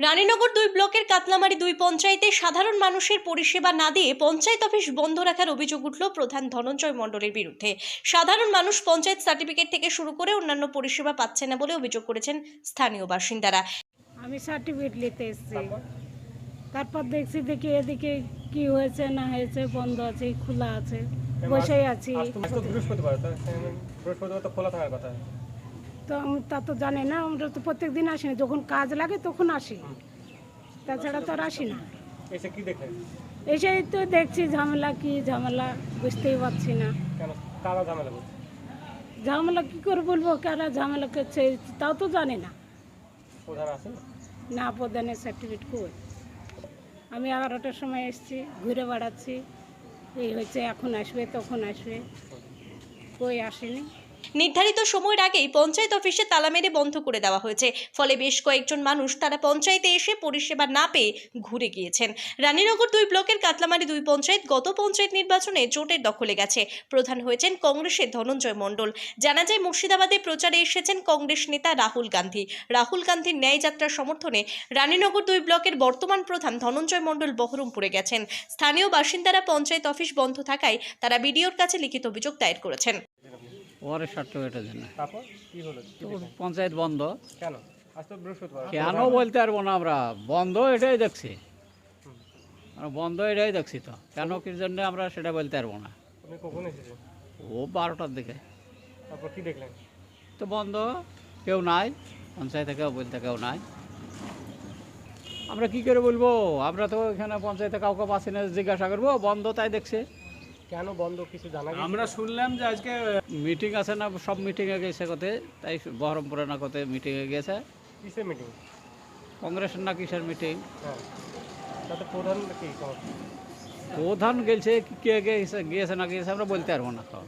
রানীনগর দুই ব্লকের কাতলামারি দুই পঞ্চায়েতে সাধারণ মানুষের পরিষেবা না দিয়ে পঞ্চায়েত অফিস বন্ধ রাখার অভিযোগ উঠল প্রধান ধনঞ্জয় মণ্ডলের বিরুদ্ধে। সাধারণ মানুষ পঞ্চায়েত সার্টিফিকেট থেকে শুরু করে অন্যান্য পরিষেবা পাচ্ছে না বলে অভিযোগ করেছেন স্থানীয় বাসিন্দারা। আমি সার্টিফিকেট নিতে এসেছি। তারপর? দেখছি দেখি এদিকে কি হয়েছে না হয়েছে বন্ধ আছে খোলা আছে বসেই আছি। বৃহস্পতিবার তো বৃহস্পতিবার তো খোলা থাকার কথা। তো আমি তা তো জানি না আমরা তো প্রত্যেক দিন আসি না যখন কাজ লাগে তখন আসি। তাছাড়া তো আর আসি না। এসে কি তো দেখছি ঝামেলা কি ঝামেলা বুঝতেই পারছি না। কারা ঝামেলা ঝামেলা কি করে বলব কারা ঝামেলা করছে তাও তো জানি না। না প্রদানের সার্টিফিকেট কই? আমি এগারোটার সময় এসেছি ঘুরে বেড়াচ্ছি। এই হচ্ছে এখন আসবে তখন আসবে। কই আসেনি? নির্ধারিত সময়ের আগেই পঞ্চায়েত অফিসে তালা মেরে বন্ধ করে দেওয়া হয়েছে। ফলে বেশ কয়েকজন মানুষ তারা পঞ্চায়েতে এসে পরিষেবা না পেয়ে ঘুরে গিয়েছেন। রানীনগর দুই ব্লকের কাতলামারি দুই পঞ্চায়েত গত পঞ্চায়েত নির্বাচনে জোটের দখলে গেছে। প্রধান হয়েছেন কংগ্রেসের ধনঞ্জয় মণ্ডল। জানা যায়, মুর্শিদাবাদে প্রচারে এসেছেন কংগ্রেস নেতা রাহুল গান্ধী। রাহুল গান্ধীর ন্যায় যাত্রার সমর্থনে রানীনগর দুই ব্লকের বর্তমান প্রধান ধনঞ্জয় মণ্ডল বহরমপুরে গেছেন। স্থানীয় বাসিন্দারা পঞ্চায়েত অফিস বন্ধ থাকায় তারা বিডিওর কাছে লিখিত অভিযোগ দায়ের করেছেন। ওয়ারের সার্টিফিকেটের জন্য। তারপর কি হলো? পঞ্চায়েত বন্ধ। কেন? আজ তো বৃহস্পতিবার। কেন বলতে পারব না আমরা? বন্ধ এটাই দেখছি। বন্ধ এটাই দেখছি তো। কেন কি জন্য আমরা সেটা বলতে পারব না। আপনি কখন এসেছেন? ও বারোটার দিকে। তারপর কি দেখলেন? তো বন্ধ কেউ নাই। পঞ্চায়েতে কেউ বলতে কেউ নাই। আমরা কি করে বলব? আমরা তো এখানে পঞ্চায়েতে কাউকে পাচ্ছি না জিজ্ঞাসা করব। বন্ধ তাই দেখছে। কেন বন্ধ কিছু জানা আমরা শুনলাম যে আজকে মিটিং আছে না সব মিটিংয়ে গেছে কোথায়? তাই বহরমপুরে না কোথায় মিটিংয়ে গেছে। কিসের মিটিং কংগ্রেসের না কিসের মিটিং হ্যাঁ। তাতে প্রধান কি? প্রধান গেছে কি- কে গেছে গিয়েছে না গিয়েছে আমরা বলতে পারব না সব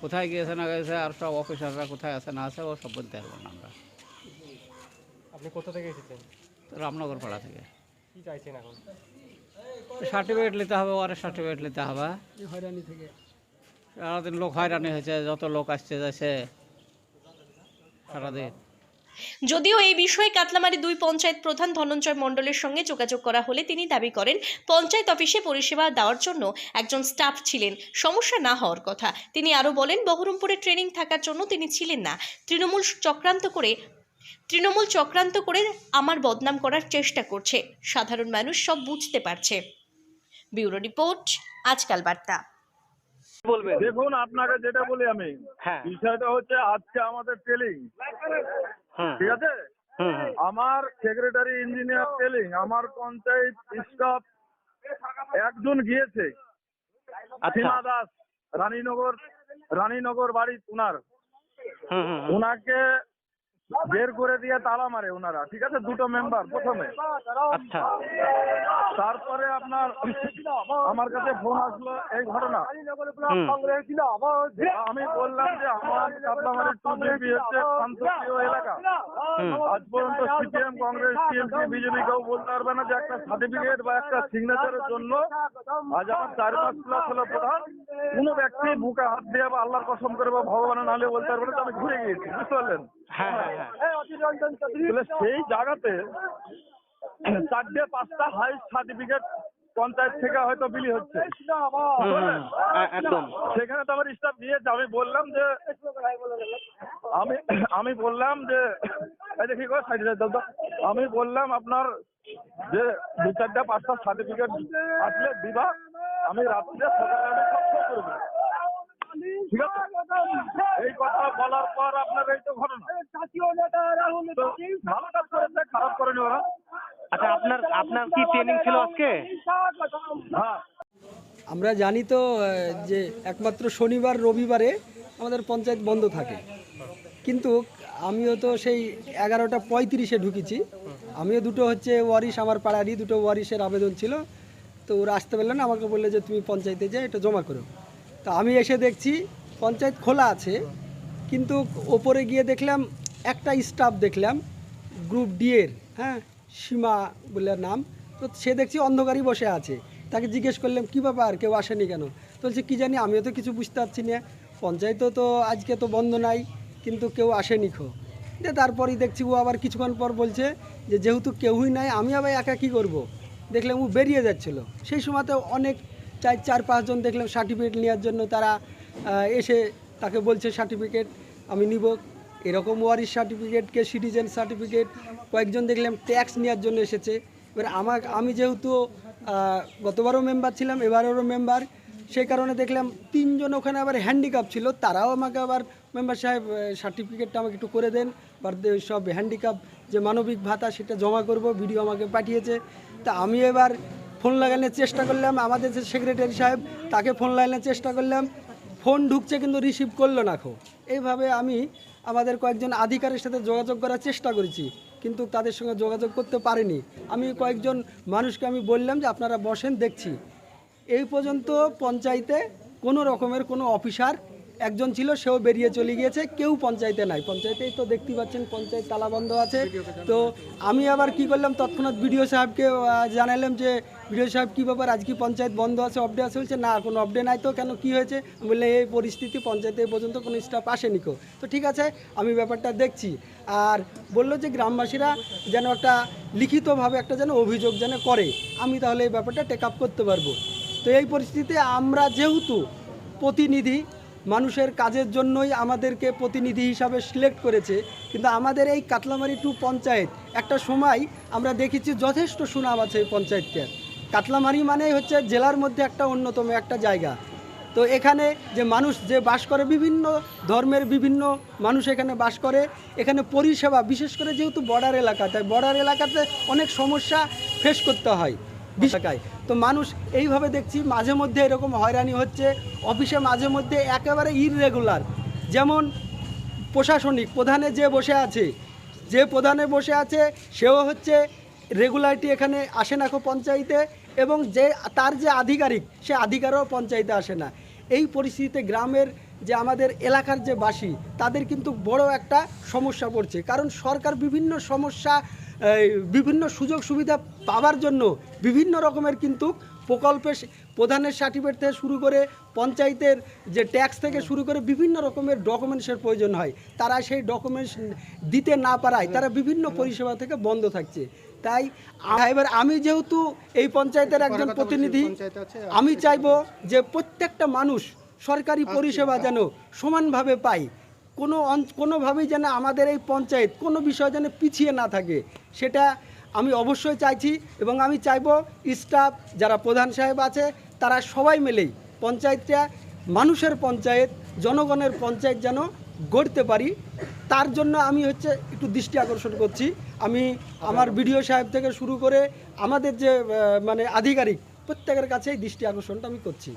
কোথায় গিয়েছে না গেছে আর সব অফিসাররা কোথায় আছে না আছে ও সব বলতে পারব না আমরা। আপনি কোথা থেকে এসেছেন? রামনগর পাড়া থেকে। কি চাইছেন এখন? সার্টিফিকেট নিতে হবে ওর সার্টিফিকেট নিতে হবে। হয়রানি থেকে। সারাদিন লোক হয়রানি হয়েছে যত লোক আসছে যাচ্ছে। সারাদিন। যদিও এই বিষয়ে কাতলামারি দুই পঞ্চায়েত প্রধান ধনঞ্জয় মণ্ডলের সঙ্গে যোগাযোগ করা হলে তিনি দাবি করেন পঞ্চায়েত অফিসে পরিষেবা দেওয়ার জন্য একজন স্টাফ ছিলেন সমস্যা না হওয়ার কথা। তিনি আরও বলেন বহরমপুরে ট্রেনিং থাকার জন্য তিনি ছিলেন না। তৃণমূল চক্রান্ত করে তৃণমূল চক্রান্ত করে আমার বদনাম করার চেষ্টা করছে। সাধারণ মানুষ সব বুঝতে পারছে। ব্যুরো রিপোর্ট আজকাল বার্তা। দেখুন আপনাকে যেটা বলি আমি হ্যাঁ। বিষয়টা হচ্ছে আজকে আমাদের ট্রেলিং ঠিক আছে? হুম হুম আমার সেক্রেটারি ইঞ্জিনিয়ার ট্রেলিং আমার পঞ্চায়েত স্টাফ একজন গিয়েছে। আচ্ছা। সীমা দাস রানীনগর রানীনগর বাড়ি উনার। হুম হুম হুম। উনাকে বের করে দিয়ে তালা মারে ওনারা। ঠিক আছে? দুটো মেম্বার প্রথমে। আচ্ছা। তারপরে আপনার আমার কাছে ফোন আসলো এই ঘটনা। আমি বললাম যে আমার হচ্ছে শান্তপ্রিয় এলাকা। আজ পর্যন্ত সিপিএম কংগ্রেস টিএমসি বিজেপি কেউ বলতে পারবে না যে একটা সার্টিফিকেট বা একটা সিগনেচারের জন্য আজ আমার চার পাঁচ প্লাস হলো প্রধান। কোনো ব্যক্তি বুকে হাত দিয়ে বা আল্লাহর কসম করে বা ভগবানের নালে বলতে পারবে না আমি ঘুরে গিয়েছি বুঝতে পারলেন? হ্যাঁ হ্যাঁ হ্যাঁ। সেই জায়গাতে চারটে পাঁচটা হাই সার্টিফিকেট পঞ্চায়েত থেকে হয়তো বিলি হচ্ছে। এ- একদম। সেখানে তো আমার স্টাফ দিয়েছে আমি বললাম যে আমি আমি বললাম যে এই দেখি গো সাইডে আমি বললাম আপনার যে দু চারটা পাঁচটা সার্টিফিকেট আসলে দিবা আমি রাত্রে সকালে। ঠিক আছে? এই কথা বলার পর আপনার এই তো ঘটনা। ভালো কাজ করেছে খারাপ করেনি ওরা। আচ্ছা আপনার আপনার কি ট্রেনিং ছিল আজকে? আমরা জানি তো যে একমাত্র শনিবার রবিবারে আমাদের পঞ্চায়েত বন্ধ থাকে। কিন্তু আমিও তো সেই এগারোটা পঁয়ত্রিশে ঢুকেছি। আমিও দুটো হচ্ছে ওয়ারিশ, আমার পাড়ারই দুটো ওয়ারিশের আবেদন ছিল। তো ওরা আসতে পারলেন আমাকে বললে যে তুমি পঞ্চায়েতে যাই এটা জমা করো। তো আমি এসে দেখছি, পঞ্চায়েত খোলা আছে, কিন্তু ওপরে গিয়ে দেখলাম একটা স্টাফ দেখলাম, গ্রুপ ডি এর হ্যাঁ? সীমা বলে নাম। তো সে দেখছি অন্ধকারই বসে আছে। তাকে জিজ্ঞেস করলাম, কী ব্যাপার? কেউ আসেনি কেন? তো বলছে, কী জানি, আমিও তো কিছু বুঝতে পারছি না। পঞ্চায়েতও তো আজকে তো বন্ধ নাই, কিন্তু কেউ আসেনি খো। দিয়ে তারপরেই দেখছি ও আবার কিছুক্ষণ পর বলছে যে, যেহেতু কেউই নাই, আমি আবার একা কী করব। দেখলাম ও বেরিয়ে যাচ্ছিল। সেই সময়তে অনেক চার চার পাঁচজন দেখলাম সার্টিফিকেট নেওয়ার জন্য তারা এসে তাকে বলছে সার্টিফিকেট আমি নিব। এরকম ওয়ারিশ সার্টিফিকেট কে সিটিজেন সার্টিফিকেট কয়েকজন দেখলাম ট্যাক্স নেওয়ার জন্য এসেছে। এবার আমার আমি যেহেতু গতবারও মেম্বার ছিলাম, এবারেরও মেম্বার সেই কারণে দেখলাম তিনজন ওখানে আবার হ্যান্ডিক্যাপ ছিল, তারাও আমাকে আবার মেম্বার সাহেব সার্টিফিকেটটা আমাকে একটু করে দেন। বা সব হ্যান্ডিক্যাপ যে মানবিক ভাতা সেটা জমা করব ভিডিও আমাকে পাঠিয়েছে। তা আমি এবার ফোন লাগানোর চেষ্টা করলাম, আমাদের যে সেক্রেটারি সাহেব, তাকে ফোন লাগানোর চেষ্টা করলাম। ফোন ঢুকছে কিন্তু রিসিভ করল না খো এইভাবে আমি আমাদের কয়েকজন আধিকারের সাথে যোগাযোগ করার চেষ্টা করেছি, কিন্তু তাদের সঙ্গে যোগাযোগ করতে পারিনি। আমি কয়েকজন মানুষকে আমি বললাম যে আপনারা বসেন, দেখছি। এই পর্যন্ত পঞ্চায়েতে কোনো রকমের কোনো অফিসার একজন ছিল, সেও বেরিয়ে চলে গিয়েছে, কেউ পঞ্চায়েতে নাই। পঞ্চায়েতেই তো দেখতে পাচ্ছেন, পঞ্চায়েত তালা বন্ধ আছে। তো আমি আবার কি করলাম, তৎক্ষণাৎ বিডিও সাহেবকে জানালাম যে বিডিও সাহেব, কী ব্যাপার? আজকে পঞ্চায়েত বন্ধ আছে অপডে আছে? বলছে, না, কোনো অপডে নাই তো। কেন, কি হয়েছে? আমি বললাম, এই পরিস্থিতি পঞ্চায়েতে পর্যন্ত কোনো স্টাফ আসেনি কো তো ঠিক আছে, আমি ব্যাপারটা দেখছি। আর বলল যে, গ্রামবাসীরা যেন একটা লিখিতভাবে একটা যেন অভিযোগ যেন করে, আমি তাহলে এই ব্যাপারটা টেক আপ করতে পারব। তো এই পরিস্থিতিতে আমরা যেহেতু প্রতিনিধি, মানুষের কাজের জন্যই আমাদেরকে প্রতিনিধি হিসাবে সিলেক্ট করেছে, কিন্তু আমাদের এই কাতলামারি টু পঞ্চায়েত একটা সময় আমরা দেখেছি যথেষ্ট সুনাম আছে এই পঞ্চায়েতটার কাতলামারি মানে হচ্ছে জেলার মধ্যে একটা অন্যতম একটা জায়গা। তো এখানে যে মানুষ যে বাস করে, বিভিন্ন ধর্মের বিভিন্ন মানুষ এখানে বাস করে, এখানে পরিষেবা, বিশেষ করে যেহেতু বর্ডার এলাকা, তাই বর্ডার এলাকাতে অনেক সমস্যা ফেস করতে হয় এলাকায়। তো মানুষ এইভাবে দেখছি, মাঝে মধ্যে এরকম হয়রানি হচ্ছে, অফিসে মাঝে মধ্যে একেবারে ইররেগুলার যেমন প্রশাসনিক প্রধানে যে বসে আছে, যে প্রধানে বসে আছে, সেও হচ্ছে রেগুলারিটি এখানে আসে না পঞ্চায়েতে। এবং যে, তার যে আধিকারিক, সে আধিকারও পঞ্চায়েতে আসে না। এই পরিস্থিতিতে গ্রামের যে আমাদের এলাকার যে বাসী, তাদের কিন্তু বড় একটা সমস্যা পড়ছে। কারণ সরকার বিভিন্ন সমস্যা বিভিন্ন সুযোগ সুবিধা পাওয়ার জন্য বিভিন্ন রকমের কিন্তু প্রকল্পে প্রধানের সার্টিফিকেট থেকে শুরু করে পঞ্চায়েতের যে ট্যাক্স থেকে শুরু করে বিভিন্ন রকমের ডকুমেন্টসের প্রয়োজন হয়। তারা সেই ডকুমেন্টস দিতে না পারায় তারা বিভিন্ন পরিষেবা থেকে বন্ধ থাকছে। তাই এবার আমি যেহেতু এই পঞ্চায়েতের একজন প্রতিনিধি আমি চাইব যে প্রত্যেকটা মানুষ সরকারি পরিষেবা যেন সমানভাবে পায়। কোনো কোনোভাবেই যেন আমাদের এই পঞ্চায়েত কোনো বিষয় যেন পিছিয়ে না থাকে সেটা আমি অবশ্যই চাইছি এবং আমি চাইব স্টাফ যারা প্রধান সাহেব আছে তারা সবাই মিলেই পঞ্চায়েতটা মানুষের পঞ্চায়েত জনগণের পঞ্চায়েত যেন গড়তে পারি। তার জন্য আমি হচ্ছে একটু দৃষ্টি আকর্ষণ করছি। আমি আমার বিডিও সাহেব থেকে শুরু করে আমাদের যে মানে আধিকারিক, প্রত্যেকের কাছেই দৃষ্টি আকর্ষণটা আমি করছি।